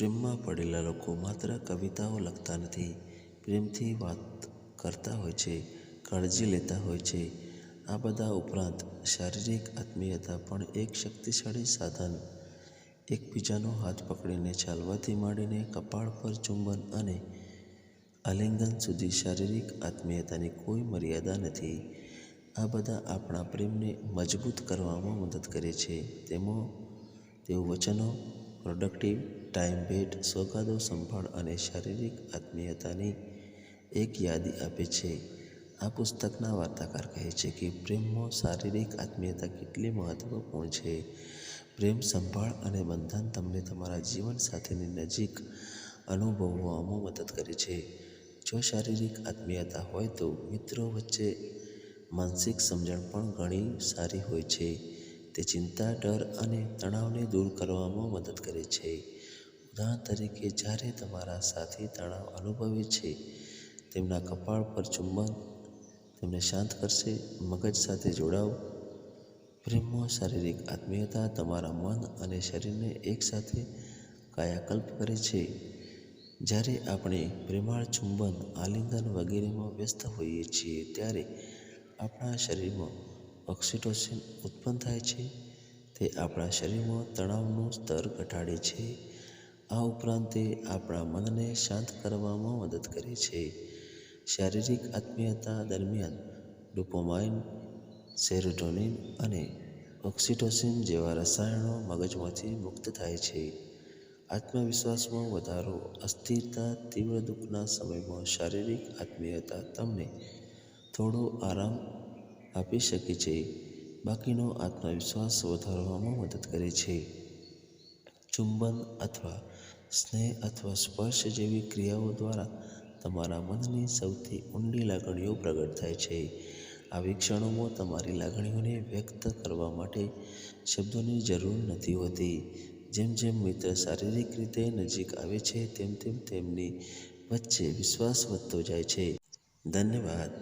પ્રેમમાં પડેલા લોકો માત્ર કવિતાઓ લખતા નથી, પ્રેમથી વાત કરતા હોય છે, કાળજી લેતા હોય છે. આ બધા ઉપરાંત શારીરિક આત્મીયતા પણ એક શક્તિશાળી સાધન. એકબીજાનો હાથ પકડીને ચાલવાથી માંડીને કપાળ પર ચુંબન અને આલિંગન સુધી શારીરિક આત્મીયતાની કોઈ મર્યાદા નથી. આ બધા આપણા પ્રેમને મજબૂત કરવામાં મદદ કરે છે. તેમાં, તેઓ વચનો, પ્રોડક્ટિવ ટાઈમ ભેટ સોગાદો સંભાળ અને શારીરિક આત્મીયતાની એક યાદી આપે છે. આ પુસ્તકના વાર્તાકાર કહે છે કે પ્રેમમાં શારીરિક આત્મીયતા કેટલી મહત્વપૂર્ણ છે. પ્રેમ, સંભાળ અને બંધન તમને તમારા જીવન સાથેની નજીક અનુભવવામાં મદદ કરે છે. જો શારીરિક આત્મીયતા હોય તો મિત્રો વચ્ચે માનસિક સમજણ પણ ઘણી સારી હોય છે. તે ચિંતા, ડર અને તણાવને દૂર કરવામાં મદદ કરે છે. ઉદાહરણ તરીકે જ્યારે તમારા સાથી તણાવ અનુભવે છે, તેમના કપાળ પર ચુંબન, તેમને શાંત કરશે, મગજ સાથે જોડાવ પ્રેમમાં શારીરિક આત્મીયતા તમારા મન અને શરીરને એકસાથે કાયાકલ્પ કરે છે. જ્યારે આપણે પ્રેમાળ ચુંબન, આલિંગન વગેરેમાં વ્યસ્ત હોઈએ છીએ, ત્યારે આપણા શરીરમાં ઓક્સિટોસિન ઉત્પન્ન થાય છે. તે આપણા શરીરમાં તણાવનું સ્તર ઘટાડે છે. આ ઉપરાંત તે આપણા મનને શાંત કરવામાં મદદ કરે છે. શારીરિક આત્મીયતા દરમિયાન ડોપામાઇન, સેરોટોનિન અને ઓક્સિટોસિન જેવા રસાયણો મગજમાંથી મુક્ત થાય છે. આત્મવિશ્વાસમાં વધારો, અસ્થિરતા, તીવ્ર દુઃખના સમયમાં શારીરિક આત્મીયતા તમને થોડો આરામ આપી શકે છે. બાકીનો આત્મવિશ્વાસ વધારવામાં મદદ કરે છે. ચુંબન અથવા સ્નેહ અથવા સ્પર્શ જેવી ક્રિયાઓ દ્વારા તમારા મનની સૌથી ઊંડી લાગણીઓ પ્રગટ થાય છે. આવી ક્ષણોમાં તમારી લાગણીઓને વ્યક્ત કરવા માટે શબ્દોની જરૂર નથી હોતી. જેમ જેમ મિત્ર શારીરિક રીતે નજીક આવે છે, તેમ તેમ તેમની વચ્ચે વિશ્વાસ વધતો જાય છે. ધન્યવાદ.